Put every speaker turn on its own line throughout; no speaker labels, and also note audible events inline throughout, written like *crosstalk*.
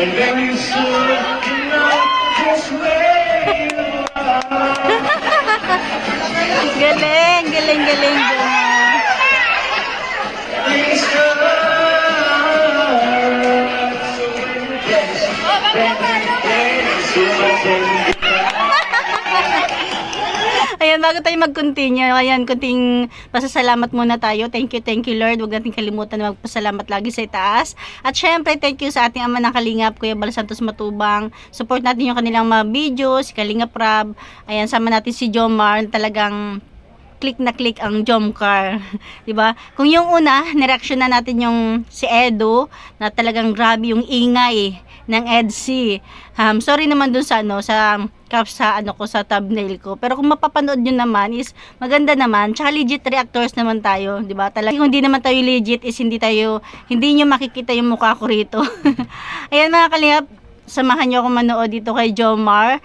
And very soon, where you are. *laughs*
Galing, galing, galing. Jomar. Ayan, bago tayo mag-continue, ayan, kunting pasasalamat muna tayo. Thank you, thank you, Lord. Huwag natin kalimutan na magpasalamat lagi sa itaas. At syempre, thank you sa ating ama ng Kalingap, Kuya Bal Santos Matubang. Support natin yung kanilang mga videos, si Kalingap Rab. Ayan, sama natin si Jomar, talagang click na click ang Jomcar. *laughs* 'Di ba? Kung yung una, nireaction na natin yung si Edo na talagang grabe yung ingay ng EDC. Um, sorry naman dun sa ano sa cap sa ano ko sa thumbnail ko. Pero kung mapapanood nyo naman is maganda naman. Tsaka legit reactors naman tayo, 'di ba? Talagang kung hindi naman tayo legit is hindi tayo hindi nyo makikita yung mukha ko rito. *laughs* Ayan mga kalingap, samahan nyo ako manood dito kay Jomar.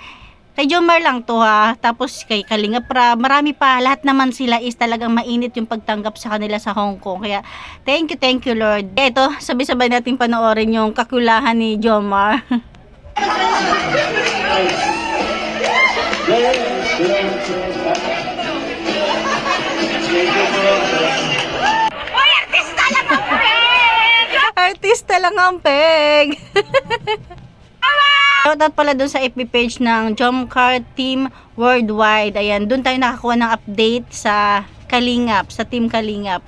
Kay Jomar lang to ha. Tapos kay Kalinga Pra, marami pa. Lahat naman sila is talagang mainit yung pagtanggap sa kanila sa Hong Kong. Kaya thank you, thank you Lord. Ito, sabay-sabay natin panoorin yung kakulahan ni Jomar. Artista lang ang peg. *laughs* Shoutout pala dun sa FB page ng Jomcar Team Worldwide. Ayan, dun tayo nakakuha ng update sa Kalingap, sa Team Kalingap.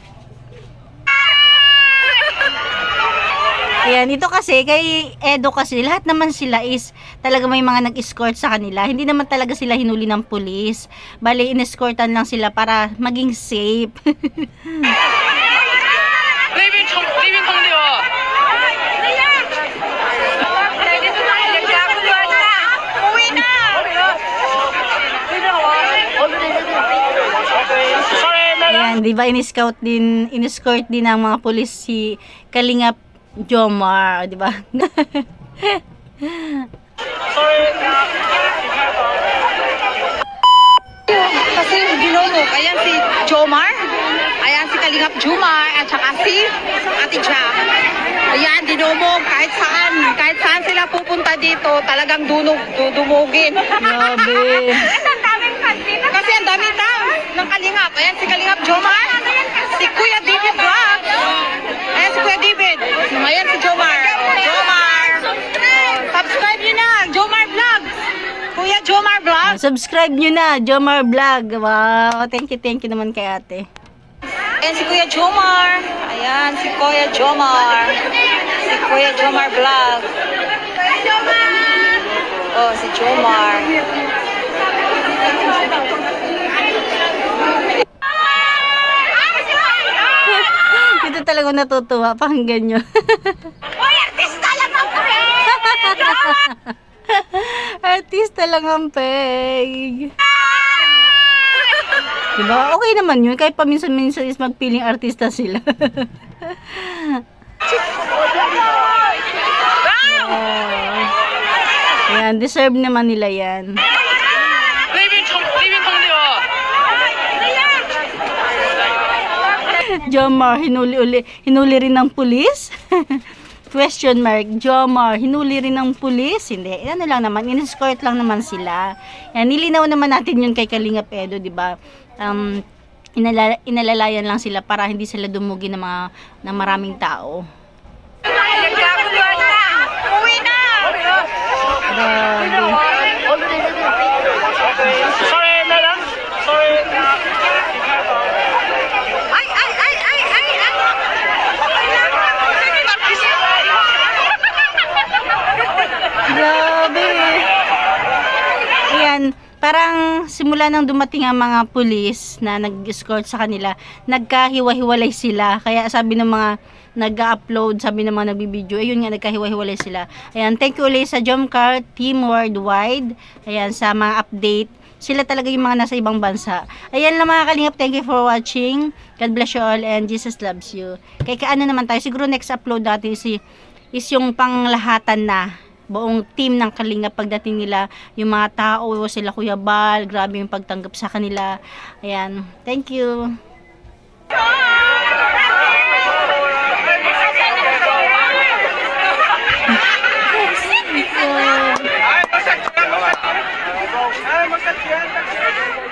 Ayan, ito kasi, kay Edo kasi, lahat naman sila is talaga may mga nag-escort sa kanila. Hindi naman talaga sila hinuli ng pulis. Bali, in-escortan lang sila para maging safe. *laughs* Ayan, di ba in-scout din, in-escort din ng mga pulis si Kalingap Jomar, di ba?
Kasi binulog. Ayan si Jomar. Ayan si Kalingap Jumar. At saka si Ate Jack. Ayan, dinumog. Kahit saan. Kahit saan sila pupunta dito, talagang dunog, dudumugin.
Grabe. *laughs*
Kasi ang dami tao ng Kalingap. Ayan si Kalingap Jomar. Si Kuya David Vlog. Ayan si Kuya David. Ayan si Jomar. Jomar. Subscribe nyo na. Jomar Vlogs. Kuya Jomar Vlogs.
Subscribe nyo na, Jomar Vlog. Wow, thank you, thank you naman kay ate.
Ayan si Kuya Jomar. Ayan si Kuya Jomar. Si Kuya Jomar Vlog. Oh, si Jomar.
Talaga natutuwa, pakinggan nyo. *laughs* Artista lang ang peg. *laughs* Diba? Okay naman yun. Kahit paminsan-minsan is magpiling artista sila. *laughs* Wow. Ayan, deserve naman nila yan. Jomar, hinuli uli, hinuli rin ng pulis? *laughs* Question mark, Jomar, hinuli rin ng pulis? Hindi, ano lang naman, in-escort lang naman sila. Yan, nilinaw naman natin yun kay Kalinga Pedo, di ba? Um, inala, inalalayan lang sila para hindi sila dumugi ng mga ng maraming tao. Grabe.
Sorry, madam. Sorry.
Ay, ay, ay, ay, ay, ay.
Grabe. Ayan, parang simula nang dumating ang mga pulis na nag-escort sa kanila, nagkahiwa-hiwalay sila. Kaya sabi ng mga nag-upload, sabi ng mga nagbibideo, ayun nga, nagkahiwa-hiwalay sila. Ayan, thank you ulit sa Jomcar Team Worldwide. Ayan, sa mga update. Sila talaga yung mga nasa ibang bansa. Ayan lang mga kalingap, thank you for watching. God bless you all and Jesus loves you. Kaya kaano naman tayo, siguro next upload natin si is yung panglahatan na buong team ng Kalinga pagdating nila, yung mga tao, sila Kuya Bal, grabe yung pagtanggap sa kanila. Ayan, thank you.
Ay, masakyan!